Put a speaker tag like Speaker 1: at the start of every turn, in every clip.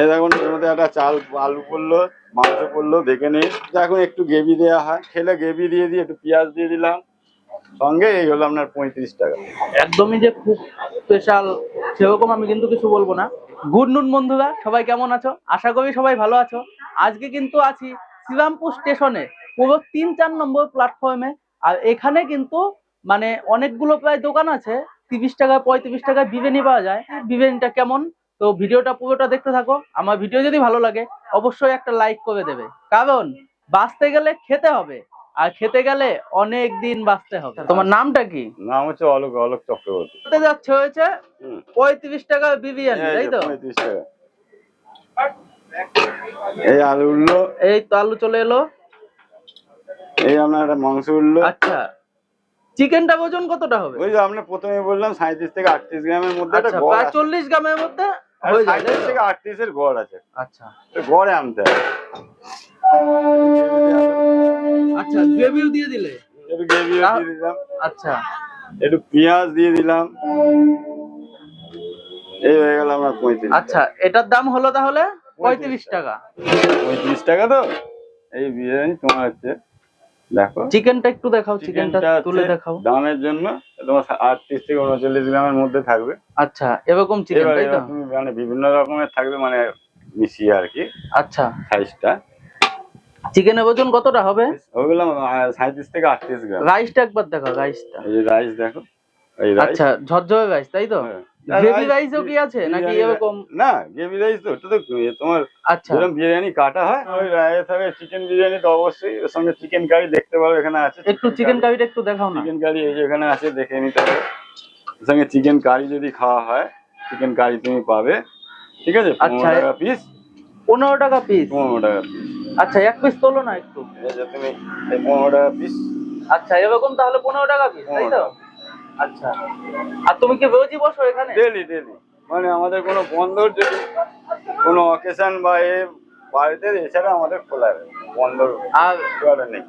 Speaker 1: এই এর মধ্যে একটা চাল, আলু পড়ল, মাংস পড়ল, দেখে নিই এখন একটু গ্রেভি দেওয়া হয়। খেলে গ্রেভি দিয়ে দিয়ে একটু পেঁয়াজ দিয়ে দিলাম। সঙ্গে এই হলো আপনার পঁয়ত্রিশ টাকা।
Speaker 2: একদমই যে খুব স্পেশাল সেরকম আমি কিন্তু কিছু বলব না। গুড নুন বন্ধুরা, সবাই কেমন আছো? আশা করি সবাই ভালো আছো। আজকে কিন্তু আছি শ্রীরামপুর স্টেশনে, পুরো তিন চার নম্বর প্ল্যাটফর্মে আর এখানে কিন্তু মানে অনেকগুলো প্রায় দোকান আছে। তিরিশ টাকা, পঁয়ত্রিশ টাকায় বিরিয়ানি পাওয়া যায়। বিরিয়ানিটা কেমন? তো ভিডিওটা পুরোটা দেখতে থাকো। আমার ভিডিও যদি ভালো লাগে অবশ্যই একটা লাইক করে দেবে। কারণ বাঁচতে গেলে খেতে হবে আর খেতে গেলে অনেক দিন বাঁচতে হবে। তোমার নামটা কি?
Speaker 1: নাম হচ্ছে অলোক অলোক চক্রবর্তী।
Speaker 2: খেতে যাচ্ছে হয়েছে। পঁয়ত্রিশ টাকা বিরিয়ানি তাই তো?
Speaker 1: 35 টাকা। এই আলু উঠল।
Speaker 2: এই তো আলু চলে এলো।
Speaker 1: এই আপনার একটা মাংস উঠল।
Speaker 2: আচ্ছা চিকেনটা ওজন কতটা হবে?
Speaker 1: ওই যে আমরা প্রথমে বললাম সাঁত্রিশ থেকে আটত্রিশ গ্রামের মধ্যে
Speaker 2: আচ্ছা প্রায় চল্লিশ গ্রামের মধ্যে
Speaker 1: থেকে আটত্রিশের গড় আছে।
Speaker 2: আচ্ছা।
Speaker 1: গড়ে আনতে হবে
Speaker 2: আচ্ছা গ্রেভিও দিয়ে দিলে?
Speaker 1: একটু দিয়ে দিলাম।
Speaker 2: আচ্ছা।
Speaker 1: একটু পেঁয়াজ দিয়ে দিলাম। এই হয়ে গেল আমার পঁয়ত্রিশ।
Speaker 2: আচ্ছা এটার দাম হলো তাহলে পঁয়ত্রিশ টাকা।
Speaker 1: পঁয়ত্রিশ টাকা তো? এই বিরিয়ানি তোমার হচ্ছে দেখো।
Speaker 2: চিকেনটা একটু দেখাও চিকেনটা তুলে দেখাও।
Speaker 1: দামের জন্য তোমার আটত্রিশ থেকে উনচল্লিশ গ্রামের মধ্যে থাকবে।
Speaker 2: আচ্ছা এরকম চিকেন তাই তো?
Speaker 1: মানে বিভিন্ন রকমের থাকবে মানে মিশিয়ে আর কি
Speaker 2: আচ্ছা।
Speaker 1: সাইজটা
Speaker 2: চিকেনের ওজন কতটা হবে?
Speaker 1: ওগুলো সাঁত্রিশ থেকে আটত্রিশ গ্রাম।
Speaker 2: রাইসটা একবার দেখাও রাইসটা
Speaker 1: এই রাইস দেখো
Speaker 2: আচ্ছা ঝরঝরে রাইস তাই তো?
Speaker 1: হ্যাঁ।
Speaker 2: গ্রেভি
Speaker 1: রাইস-
Speaker 2: রাইসও কি আছে? নাকি এরকম
Speaker 1: না গ্রেভি রাইস তো ওটা তো তোমার
Speaker 2: আচ্ছা।
Speaker 1: যেরকম বিরিয়ানি কাটা হয় ওই রাইস হবে চিকেন বিরিয়ানি তো অবশ্যই ওর সঙ্গে চিকেন কারি দেখতে পারো এখানে আছে
Speaker 2: একটু চিকেন কারিটা একটু দেখাও না।
Speaker 1: চিকেন কারি এই যে এখানে আছে দেখে নিতে হবে। ওর সঙ্গে চিকেন কারি যদি খাওয়া হয় চিকেন কারি তুমি পাবে। ঠিক আছে?
Speaker 2: আচ্ছা।
Speaker 1: পনেরো টাকা পিস
Speaker 2: পনেরো টাকা পিস
Speaker 1: পনেরো টাকা পিস
Speaker 2: আচ্ছা এক পিস তোলো না একটু।
Speaker 1: এই যে তুমি পনেরো টাকা পিস
Speaker 2: আচ্ছা এরকম তাহলে পনেরো টাকা পিস তাই তো? আচ্ছা। আর তুমি কি রোজই বসো এখানে?
Speaker 1: ডেলি ডেলি মানে আমাদের কোনো বন্দর যদি কোনো অকেশন বা এ বাড়িতে এছাড়া আমাদের খোলা আছে বন্দর
Speaker 2: আর
Speaker 1: নেই।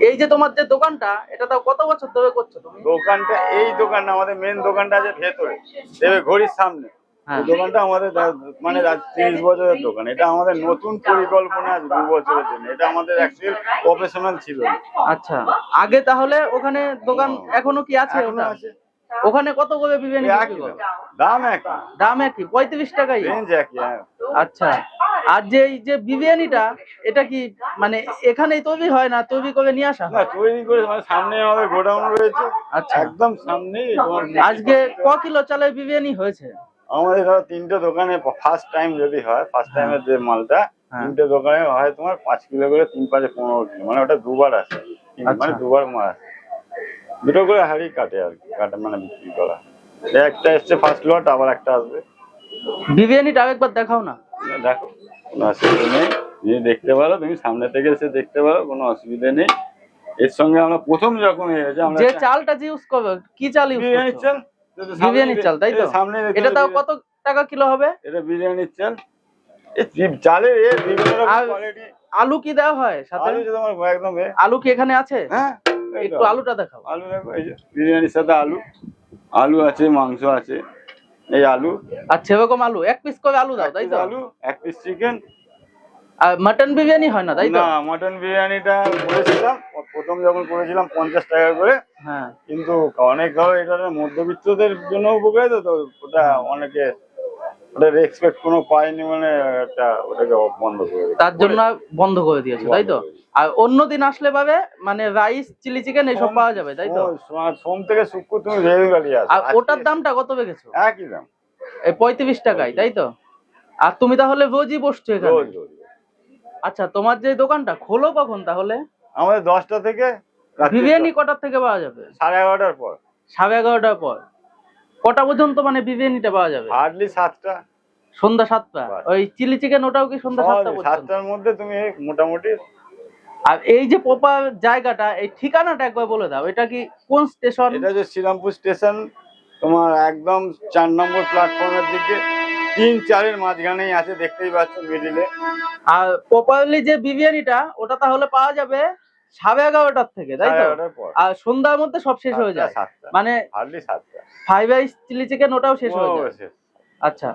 Speaker 2: এই যে তোমার যে দোকানটা এটা তাও কত বছর ধরে করছ তুমি?
Speaker 1: দোকানটা এই দোকানটা আমাদের মেন দোকানটা আছে ভেতরে। দেবে ঘড়ির সামনে। এই দোকানটা আমাদের মানে তিরিশ বছরের দোকান। এটা আমাদের নতুন পরিকল্পনা আছে দু বছরের জন্য। এটা আমাদের অ্যাকচুয়াল প্রফেশনাল ছিল।
Speaker 2: আচ্ছা। আগে তাহলে ওখানে দোকান এখনও কি আছে ওটা। ওখানে? কত করে বিরিয়ানি?
Speaker 1: দাম। একই।
Speaker 2: দাম একই। পঁয়ত্রিশ টাকাই।
Speaker 1: হ্যাঁ।
Speaker 2: আচ্ছা। আর যে এই যে বিরিয়ানিটা এটা কি মানে এখানেই তৈরি হয় না তৈরি করে নিয়ে আসা
Speaker 1: না তৈরি করে মানে সামনে আমাদের গোডাউন রয়েছে।
Speaker 2: আচ্ছা।
Speaker 1: একদম তোমার
Speaker 2: আজকে ক কিলো চালের বিরিয়ানি হয়েছে?
Speaker 1: আমাদের ধরো তিনটে দোকানে ফার্স্ট টাইম যদি হয় ফার্স্ট টাইমের যে মালটা
Speaker 2: হ্যাঁ।
Speaker 1: তিনটে দোকানে হয় তোমার পাঁচ কিলো করে তিন পাঁচে পনেরো কিলো মানে ওটা দুবার আসে।
Speaker 2: আচ্ছা।
Speaker 1: মানে দুবার মাল আসে। দুটো করে হাড়ি কাটে আর কি কাটে মানে বিক্রি করা। একটা এসছে ফার্স্ট লট আবার একটা আসবে।
Speaker 2: বিরিয়ানিটা আরেকবার দেখাও না।
Speaker 1: দেখো কোনো অসুবিধা নেই। তুমি দেখতে পারো তুমি সামনে থেকে এসে দেখতে পারো কোনো অসুবিধা নেই। এর সঙ্গে আমরা প্রথম যখন এসেছি আমরা
Speaker 2: যে চালটা ইউজ করবে কি চাল ইউজ
Speaker 1: বিরিয়ানির চাল?
Speaker 2: বিরিয়ানির চাল তাই তো? এটা তাও কত টাকা কিলো হবে?
Speaker 1: এটা বিরিয়ানির চাল। চালের বিভিন্ন রকম কোয়ালিটি
Speaker 2: আলু কি দেওয়া হয় সাথে?
Speaker 1: আলু তোমার একদম
Speaker 2: আলু কি এখানে আছে?
Speaker 1: হ্যাঁ
Speaker 2: একটু আলুটা দেখাও।
Speaker 1: আলু দেখো এই যে বিরিয়ানির সাথে আলু। আলু আছে মাংস আছে এই আলু।
Speaker 2: আচ্ছা এরকম আলু। এক পিস করে আলু দাও তাই তো?
Speaker 1: আলু এক পিস চিকেন
Speaker 2: আর মাটন বিরিয়ানি হয় না তাই তো?
Speaker 1: না মটন বিরিয়ানিটা করেছিলাম। প্রথম যখন করেছিলাম পঞ্চাশ টাকা করে।
Speaker 2: হ্যাঁ।
Speaker 1: কিন্তু অনেক ধরো এটা মধ্যবিত্তদের জন্য উপকারিত তো ওটা অনেকে কোনো পায়নি মানে একটা ওটাকে বন্ধ করে দিয়েছে।
Speaker 2: তার জন্য বন্ধ করে দিয়েছ তাই তো? আর অন্য দিন আসলে পাবে মানে রাইস চিলি চিকেন এসব পাওয়া যাবে তাই তো?
Speaker 1: সোম- থেকে শুক্র তুমি
Speaker 2: আর ওটার দামটা কত রেখেছো
Speaker 1: একই দাম।
Speaker 2: এই পঁয়ত্রিশ টাকায় তাই তো? আর তুমি তাহলে রোজই বসছো এখানে? আচ্ছা তোমার যে দোকানটা খোলো কখন তাহলে?
Speaker 1: আমাদের দশটা থেকে
Speaker 2: বিরিয়ানি কটার থেকে পাওয়া যাবে?
Speaker 1: সাড়ে এগারোটার পর।
Speaker 2: সাড়ে এগারোটার পর। কটা পর্যন্ত মানে বিরিয়ানিটা পাওয়া যাবে?
Speaker 1: হার্ডলি সাতটা।
Speaker 2: সন্ধ্যা সাতটা। ওই চিলি চিকেন ওটাও কি সন্ধ্যা সাতটা
Speaker 1: সাতটার মধ্যে তুমি মোটামুটি
Speaker 2: আর এই যে প্রপার জায়গাটা এই ঠিকানাটা একবার বলে দাও। এটা কি কোন স্টেশন?
Speaker 1: এটা যে শ্রীরামপুর স্টেশন তোমার একদম চার নম্বর প্ল্যাটফর্মের দিকে তিন চারের মাঝখানেই আছে দেখতেই পাচ্ছ মিডিলে
Speaker 2: আর প্রপারলি যে বিরিয়ানিটা ওটা তাহলে পাওয়া যাবে সাড়ে এগারোটার থেকে তাই তো? আর সন্ধ্যার মধ্যে সব শেষ হয়ে যায়। মানে ফ্রাইড রাইস চিলি চিকেন ওটাও শেষ হয়ে যায়। আচ্ছা।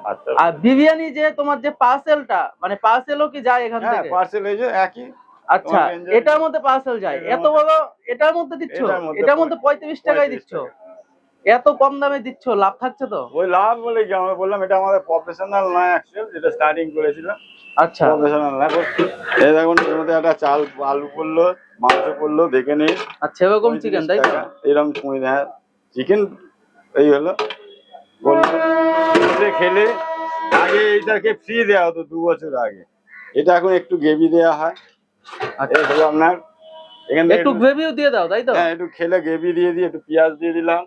Speaker 2: আর বিরিয়ানি যে তোমার যে পার্সেলটা মানে পার্সেলও কি যায় এখান
Speaker 1: হ্যাঁ
Speaker 2: থেকে?
Speaker 1: পার্সেল এই যে একই।
Speaker 2: আচ্ছা এটার মধ্যে পার্সেল যায়। এত বড় এটার মধ্যে দিচ্ছ?
Speaker 1: এটার মধ্যে
Speaker 2: পঁয়ত্রিশ টাকায়
Speaker 1: 35
Speaker 2: দিচ্ছ? এত কম দামে দিচ্ছ? লাভ থাকছে তো?
Speaker 1: ওই লাভ বলে কি? আমরা বললাম এটা আমাদের প্রফেশনাল নয় অ্যাকচুয়াল যেটা স্টার্টিং করেছিলাম।
Speaker 2: আচ্ছা।
Speaker 1: প্রফেশনাল না। এই দেখুন এর মধ্যে একটা চাল আলু পড়ল মাংস পড়ল দেখে নিন।
Speaker 2: আচ্ছা এরকম চিকেন তাই তো?
Speaker 1: এরকম হ্যাঁ চিকেন এই হলো। খেলে আগে এইটাকে ফ্রি দেওয়া হতো দু বছর আগে। এটা এখন একটু গ্রেভি দেওয়া হয়।
Speaker 2: আচ্ছা।
Speaker 1: আপনার। এখান
Speaker 2: একটু- গ্রেভিও দিয়ে দাও তাই তো?
Speaker 1: হ্যাঁ একটু খেলে গ্রেভি দিয়ে দিয়ে একটু পেঁয়াজ দিয়ে দিলাম।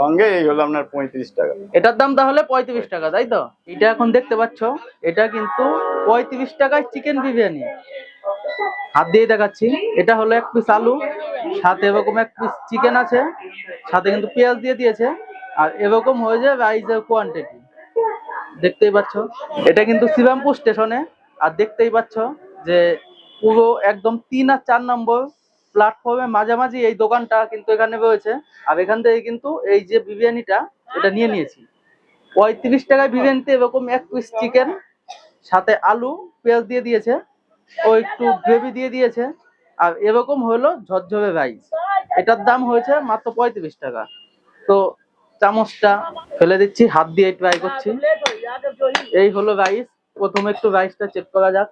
Speaker 1: সঙ্গে এই হলো আপনার পঁয়ত্রিশ টাকা।
Speaker 2: এটার দাম তাহলে পঁয়ত্রিশ টাকা, তাই তো? এটা এখন দেখতে পাচ্ছ, এটা কিন্তু পঁয়ত্রিশ টাকায় চিকেন বিরিয়ানি। হাত দিয়ে দেখাচ্ছি, এটা হলো এক পিস আলু, সাথে এরকম এক পিস চিকেন আছে, সাথে কিন্তু পেঁয়াজ দিয়ে দিয়েছে, আর এরকম হয়ে যায় রাইসের কোয়ান্টিটি দেখতেই পাচ্ছ, এটা কিন্তু শ্রীরামপুর স্টেশনে আর দেখতেই পাচ্ছ যে পুরো একদম তিন আর চার নম্বর প্ল্যাটফর্মের মাঝামাঝি এই দোকানটা কিন্তু এখানে রয়েছে। আর এখান থেকে কিন্তু এই যে বিরিয়ানিটা, এটা নিয়ে নিয়েছি। পঁয়ত্রিশ টাকায় বিরিয়ানিতে এরকম এক পিস চিকেন সাথে আলু, পেঁয়াজ দিয়ে দিয়েছে, ও একটু গ্রেভি দিয়ে দিয়েছে, আর এরকম হলো ঝরঝরে রাইস এটার দাম হয়েছে মাত্র পঁয়ত্রিশ টাকা। তো চামচটা ফেলে দিচ্ছি, হাত দিয়ে ট্রাই করছি। এই হলো রাইস প্রথমে একটু রাইসটা চেক করা যাক।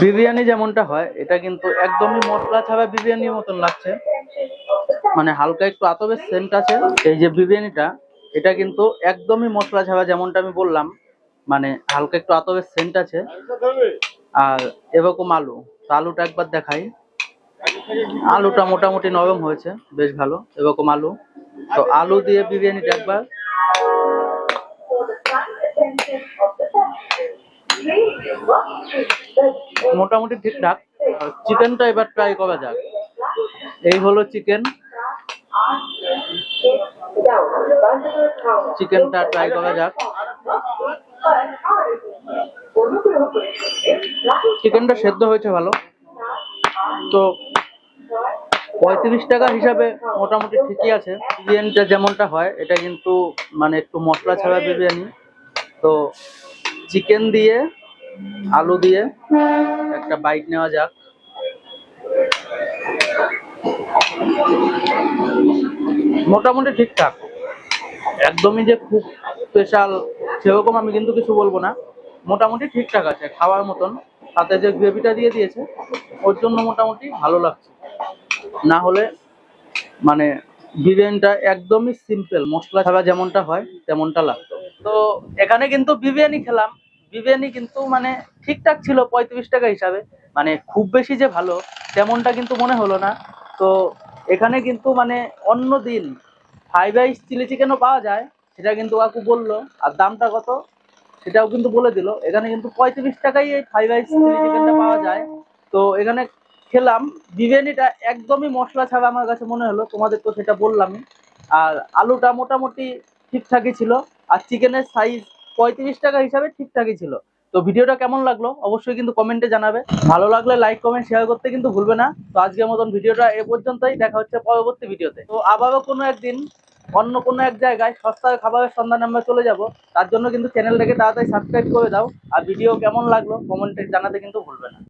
Speaker 2: বিরিয়ানি যেমনটা হয়, এটা কিন্তু একদমই মশলা ছাড়া বিরিয়ানির মতন লাগছে। মানে হালকা একটু আতবের সেন্ট আছে। এই যে বিরিয়ানিটা, এটা কিন্তু একদমই মশলা ছাড়া যেমনটা আমি বললাম মানে হালকা একটু আতবের সেন্ট আছে। আর এরকম আলু আলুটা একবার দেখাই। আলুটা মোটামুটি নরম হয়েছে, বেশ ভালো, এরকম আলু। তো আলু দিয়ে বিরিয়ানিটা একবার মোটামুটি ঠিকঠাক চিকেনটা এবার ট্রাই করা যাক। এই হলো চিকেন চিকেনটা ট্রাই করা যাক। চিকেনটা সেদ্ধ হয়েছে ভালো। তো পঁয়ত্রিশ টাকা হিসাবে মোটামুটি ঠিকই আছে। বিরিয়ানিটা যেমনটা হয়, এটা কিন্তু মানে একটু মশলা ছাড়া বিরিয়ানি। তো চিকেন দিয়ে আলু দিয়ে একটা বাইট নেওয়া যাক। মোটামুটি ঠিকঠাক। একদমই যে খুব স্পেশাল সেরকম আমি কিন্তু কিছু বলব না। মোটামুটি ঠিকঠাক আছে, খাওয়ার মতন। সাথে যে গ্রেভিটা দিয়ে দিয়েছে, ওর জন্য মোটামুটি ভালো লাগছে। না হলে মানে বিরিয়ানিটা একদমই সিম্পল মশলা ছাড়া যেমনটা হয়, তেমনটা লাগতো। তো এখানে কিন্তু বিরিয়ানি খেলাম। বিরিয়ানি কিন্তু মানে ঠিকঠাক ছিল পঁয়ত্রিশ টাকা হিসাবে। মানে খুব বেশি যে ভালো, তেমনটা কিন্তু মনে হলো না। তো এখানে কিন্তু মানে অন্য দিন ফ্রাইড রাইস চিলি চিকেনও পাওয়া যায়, সেটা কিন্তু কাকু বলল। আর দামটা কত? সেটাও কিন্তু বলে দিল। এখানে কিন্তু পঁয়ত্রিশ টাকাই এই ফ্রাইড রাইস চিলি চিকেনটা পাওয়া যায়। তো এখানে খেলাম। বিরিয়ানিটা একদমই মশলা ছাড়া আমার কাছে মনে হলো। তোমাদের তো সেটা বললামই। আর আলুটা মোটামুটি ঠিকঠাকই ছিল। আর চিকেনের সাইজ পঁয়ত্রিশ টাকা হিসাবে ঠিকঠাকই ছিল। তো ভিডিওটা কেমন লাগল? অবশ্যই কিন্তু কমেন্টে জানাবে। ভালো লাগলে লাইক, কমেন্ট শেয়ার করতে কিন্তু ভুলবে না। তো আজকের মতন ভিডিওটা এ পর্যন্তই। দেখা হচ্ছে পরবর্তী ভিডিওতে। তো আবারও কোনো একদিন অন্য কোনো এক জায়গায় সস্তায় খাবারের সন্ধানে আমরা চলে যাব। তার জন্য কিন্তু চ্যানেলটাকে তাড়াতাড়ি সাবস্ক্রাইব করে দাও। আর ভিডিও কেমন লাগল, কমেন্টে জানাতে কিন্তু ভুলবে না।